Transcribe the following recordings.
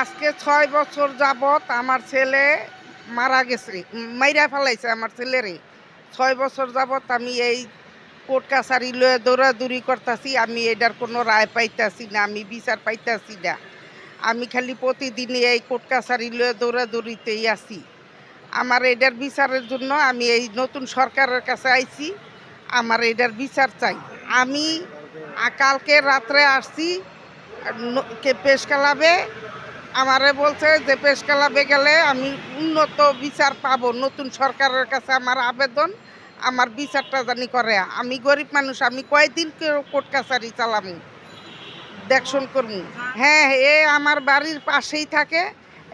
আজকে ছয় বছর যাবত আমার ছেলে মারা গেছে মাইরা ফেলাইছে আমার ছেলেরে। ছয় বছর যাবত আমি এই কোর্ট কাছারি লয়ে দৌড়াদৌড়ি করতেছি, আমি এটার কোনো রায় পাইতাছি না, আমি বিচার পাইতাছি না। আমি খালি প্রতিদিনই এই কোর্ট কাছারি লয়ে দৌড়াদৌড়িতেই আছি। আমার এটার বিচারের জন্য আমি এই নতুন সরকারের কাছে আইছি, আমার এটার বিচার চাই। আমি কালকে রাত্রে আসছি পেশ কালাবে আমারে বলছে যে পেশ কালাবে গেলে আমি উন্নত বিচার পাবো, নতুন সরকারের কাছে আমার আবেদন, আমার বিচারটা জানি করে। আমি গরিব মানুষ, আমি কয়দিন কোর্ট কাছারি চালামু, দেখশন করমু। হ্যাঁ এ আমার বাড়ির পাশেই থাকে,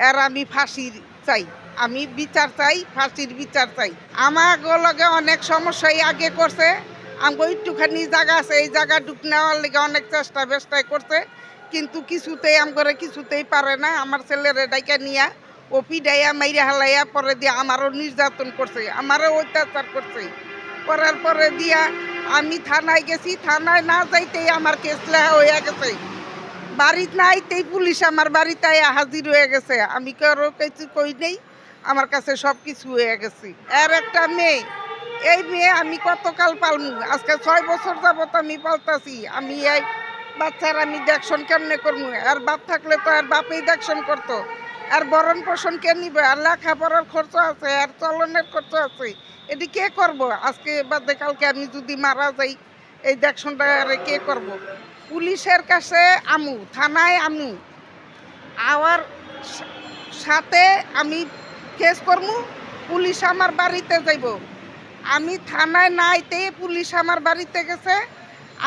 আর আমি ফাঁসি চাই। আমি বিচার চাই, ফাঁসির বিচার চাই। আমার লগে অনেক সমস্যাই আগে করছে আমি একটুখানি জায়গা আছে, এই জায়গা ঢুক নেওয়ার লেগে অনেক চেষ্টা বেষ্টাই করছে। কিন্তু কিছুতেই করে কিছুতেই পারে না। আমার ছেলেরে ডাইকা নিয়া, ও পিডাইয়া, মাইরা হালাইয়া পরে দিয়ে আমারও নির্যাতন করছে, আমারও অত্যাচার করছে। করার পরে দিয়া আমি থানায় গেছি, থানায় না যাইতেই আমার কেস লেখা গেছে। বাড়িতে না আইতেই পুলিশ আমার বাড়িতে হাজির হয়ে গেছে। আমি কারও কিছু কই নেই? আমার কাছে সব কিছু হয়ে গেছে। আর একটা মেয়ে, এই মেয়ে আমি কতকাল পালমু? আজকে ছয় বছর যাবত আমি পালতাছি। আমি এই বাচ্চার আমি দেখশন কেমনে করব আর বাপ থাকলে তো আর বাপেই দেখশন করতো। আর বরণ পোষণ কে নিবে? আর লেখাপড়ার খরচ আছে, আর চলনের খরচ আছে। এটি কে করব? আজকে বাদে কালকে আমি যদি মারা যাই, এই দেখশনটা আর কে করব? পুলিশের কাছে আমু, থানায় আমু। আওয়ার সাথে আমি কেস করমু, পুলিশ আমার বাড়িতে যাইব। আমি থানায় না আইতে পুলিশ আমার বাড়িতে গেছে।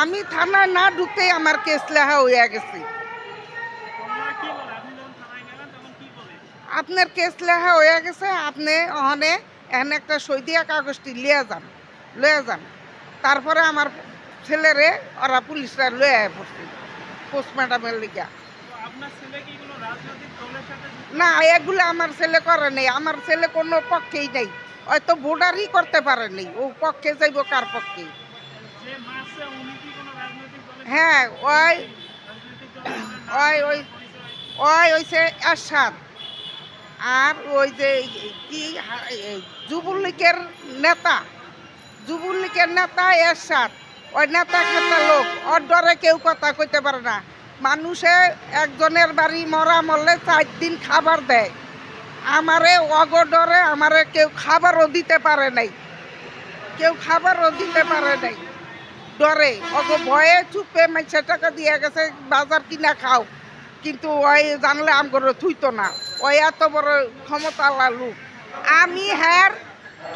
আমি থানায় না ঢুকতেই আমার কেস লেখা হইয়া গেছে। আপনার কেস লেখা হয়ে গেছে, আপনি ওখানে, এখানে একটা সই দিয়া কাগজটি লিয়ে যান, লয়ে যান। তারপরে আমার ছেলেরে ওরা পুলিশরা লয়ে পড়ছে, পোস্টমার্টামের যুক্ত? না, এগুলো আমার ছেলে করে নেই, আমার ছেলে কোনো পক্ষেই নেই। হয়তো ভোটারই করতে পারে নেই, ও পক্ষে যাইব কার পক্ষে? হ্যাঁ ওই ওই ওই ওই এরশাদ আর ওই যে কি যুবলীগের নেতা। যুবলীগের নেতা এরশাদ ওই নেতা খেতা লোক। ওর ডরে কেউ কথা কইতে পারে না। মানুষে একজনের বাড়ি মরা মরলে চার দিন খাবার দেয়। আমারে অগ ডরে আমারে কেউ খাবারও দিতে পারে নাই। কেউ খাবারও দিতে পারে নাই। ডরে। অগ ভয়ে চুপে মাইসে টাকা দিয়ে গেছে, বাজার কিনা খাও। কিন্তু ওই জানলে আম করে থুইতো না। ওই এত বড় ক্ষমতা লোক। আমি হ্যার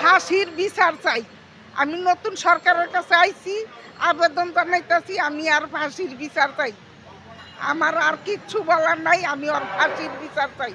ফাঁসির বিচার চাই। আমি নতুন সরকারের কাছে আইছি, আবেদন জানাইতেছি, আমি আর ফাঁসির বিচার চাই। আমার আর কিচ্ছু বলার নাই, আমি আর ফাঁসির বিচার চাই।